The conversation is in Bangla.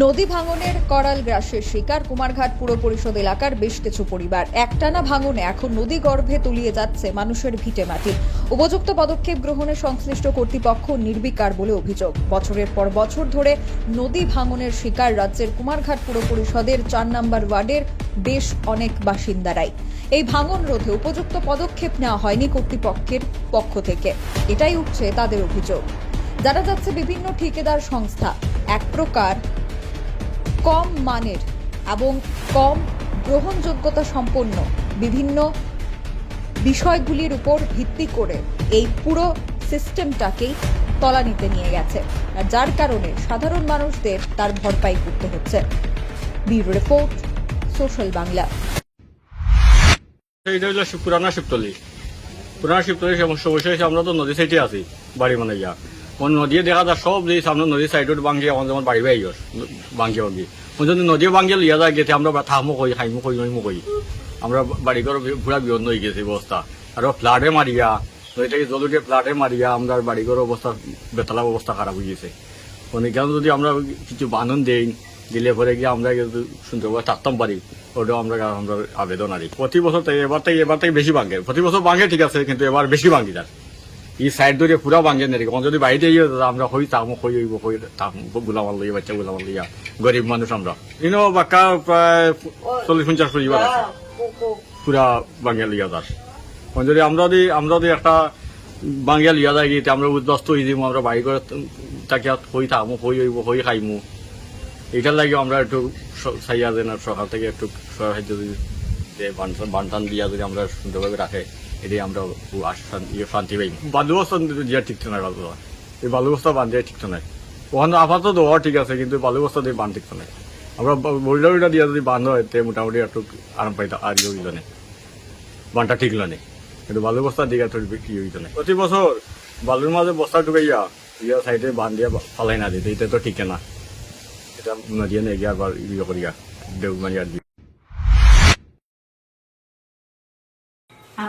নদী ভাঙনের করাল গ্রাসের শিকার কুমারঘাট পুর পরিষদ এলাকার বেশ কিছু পরিবার। একটানা ভাঙনে এখন নদী গর্ভে তলিয়ে যাচ্ছে মানুষের ভিটে মাটি। উপযুক্ত পদক্ষেপ গ্রহণে সংশ্লিষ্ট কর্তৃপক্ষ নির্বিকার বলে অভিযোগ। বছরের পর বছর ধরে নদী ভাঙনের শিকার রাজ্যের কুমারঘাট পুর পরিষদের চার নম্বর ওয়ার্ডের বেশ অনেক বাসিন্দারাই। এই ভাঙন রোধে উপযুক্ত পদক্ষেপ নেওয়া হয়নি কর্তৃপক্ষের পক্ষ থেকে। এটাই উঠছে তাদের অভিযোগ। যারা যাচ্ছে বিভিন্ন ঠিকাদার সংস্থা। এক প্রকার কম মানের এবং কম গ্রহণযোগ্যতা সম্পন্ন বিভিন্ন বিষয়গুলির উপর ভিত্তি করে এই পুরো সিস্টেমটাকেই তলানিতে নিয়ে গেছে। আর যার কারণে সাধারণ মানুষদের তার ভরপাই করতে হচ্ছে। Bureau report, social Bangla. হইল শিব- পুরানা শিবতলি। পুরানা শিবতলি সমস্যা বসে আমরা তো নদী সাইডে আছি, বাড়ি মানে ইয়া মানে নদী দেখা যায়, সব যে সামনে নদী সাইডত ভাঙ্গি আমার যেমন বাড়ি বাই ভাঙ্গি ভাঙ্গি মানে যদি নদী ভাঙ্গি লিয়া যায় গেছে আমরা থামো কই খাইমো কই নইমো কই। আমরা বাড়ি ঘর পুরা বিয়ন হয়ে গেছে অবস্থা আর ফ্লাডে মারিয়া নদীটাকে জলুটে ফ্লাডে মারিয়া আমরা বাড়ি ঘর অবস্থা বেতলা অবস্থা খারাপ হয়ে গেছে। মানে কেন যদি আমরা কিছু বানন দেই দিলে পরে গিয়ে আমরা কিন্তু সুন্দরভাবে থাকতাম পারি ওটাও আমরা আমরা আবেদন আরি প্রতি বছর তাই এবার তাই এবার তাই বেশি ভাঙে। প্রতি বছর ভাঙে ঠিক আছে, কিন্তু এবার বেশি ভাঙি তার এই সাইড ধরে পুরা ভাঙে নেই। কোন যদি বাইরে ইয়ে আমরা হই তামো হই হইব হই তাম গুলামাল লইয়া বাচ্চা গুলামাল লইয়া গরিব মানুষ আমরা। ইনো বাক্কা প্রায় চল্লিশ পঞ্চাশ পরিবার আছে। পুরা বাঙালি তার কোন যদি আমরা যদি আমরা যদি একটা বাঙালি লিয়া যায় গিয়ে আমরা উদ্বস্ত হয়ে যাব আমরা বাড়ি করে তাকে হই থামো হই হইব হই খাইমু। এটার লাগে আমরা একটু চাইয়া দেন আর সকাল থেকে একটু সাহায্য যদি যে বানটান বানটান দিয়া যদি আমরা সুন্দরভাবে রাখে এটাই আমরা ইয়ে শান্তি পাই। বালু বস্তা দিয়া ঠিক তো নয় এই বালু বস্তা বান দিয়া ঠিক তো নয় ওখানে আপাতত দেওয়া ঠিক আছে কিন্তু বালু বস্তা দিয়ে বান ঠিক তো নয় আমরা বইলা বইলা দিয়া যদি বান্ধ হয় তে মোটামুটি একটু আরাম পাইতাম আর ইয়ে হইল না। বানটা ঠিক নেই কিন্তু বালু বস্তা দিকে একটু কি হইতো না। প্রতি বছর বালুর মাঝে বস্তা ঢুকাইয়া ইয়া সাইডে বান দিয়া ফালাই না দিতে এটা তো ঠিক না। এটা নদীয়া গিয়ে আবার ইয়ে করিয়া দেউ মানে আর